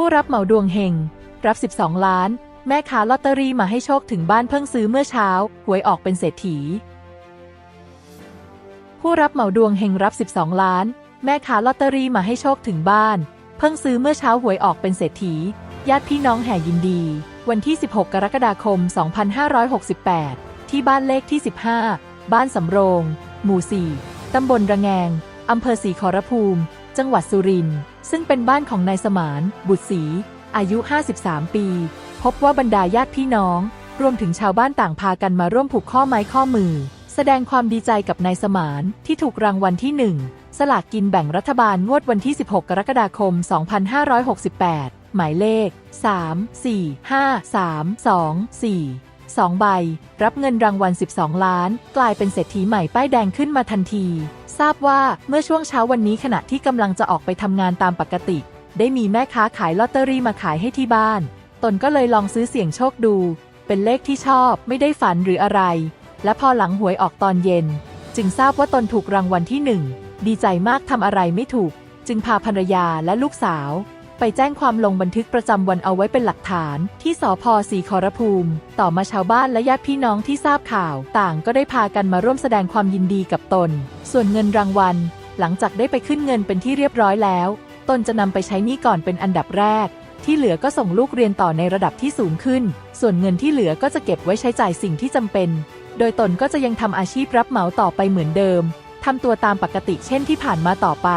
ผู้รับเหมาดวงเฮงรับ 12 ล้าน แม่ค้าลอตเตอรี่มาให้โชคถึงบ้านเพิ่งซื้อเมื่อเช้า หวยออกเป็นเศรษฐี ผู้รับเหมาดวงเฮงรับ 12 ล้าน แม่ค้าลอตเตอรี่มาให้โชคถึงบ้าน เพิ่งซื้อเมื่อเช้าหวยออกเป็นเศรษฐี ญาติพี่น้องแห่ยินดี วันที่ 16 กรกฎาคม 2568 ที่บ้านเลขที่ 15 บ้านสำโรง หมู่ 4 ตำบลระแงง อำเภอศรีขอรภูมิ จังหวัดสุรินทร์ ซึ่งเป็นบ้านของนายสมาน บุตรศรีอายุ 53 ปี พบว่าบรรดาญาติพี่น้อง รวมถึงชาวบ้านต่างพากันมาร่วมผูกข้อไม้ข้อมือ แสดงความดีใจกับนายสมานที่ถูกรางวัลที่1สลากกินแบ่งรัฐบาลงวดวันที่ 16 กรกฎาคม 2568 หมายเลข 3 4 5 3 2 4 2 ใบ รับเงินรางวัล 12 ล้าน กลายเป็นเศรษฐีใหม่ป้ายแดงขึ้นมาทันที ทราบว่าเมื่อช่วงเช้าวันนี้ขณะที่กำลังจะออกไปทำงานตามปกติ ได้มีแม่ค้าขายลอตเตอรี่มาขายให้ที่บ้าน ตนก็เลยลองซื้อเสี่ยงโชคดู เป็นเลขที่ชอบไม่ได้ฝันหรืออะไร และพอหลังหวยออกตอนเย็น จึงทราบว่าตนถูกรางวัลที่หนึ่งดีใจมากทำอะไรไม่ถูก จึงพาภรรยาและลูกสาว ไปแจ้งความลงบันทึกประจำวันเอาไว้เป็นหลักฐาน ที่สพศรีขอรภูมิ ต่อมาชาวบ้านและญาติพี่น้องที่ทราบข่าว ต่างก็ได้พากันมาร่วมแสดงความยินดีกับตน ส่วนเงินรางวัล หลังจากได้ไปขึ้นเงินเป็นที่เรียบร้อยแล้ว ตนจะนำไปใช้นี้ก่อนเป็นอันดับแรก ที่เหลือก็ส่งลูกเรียนต่อในระดับที่สูงขึ้น ส่วนเงินที่เหลือก็จะเก็บไว้ใช้จ่ายสิ่งที่จำเป็น โดยตนก็จะยังทำอาชีพรับเหมาต่อไปเหมือนเดิมทำตัวตามปกติเช่นที่ผ่านมาต่อไป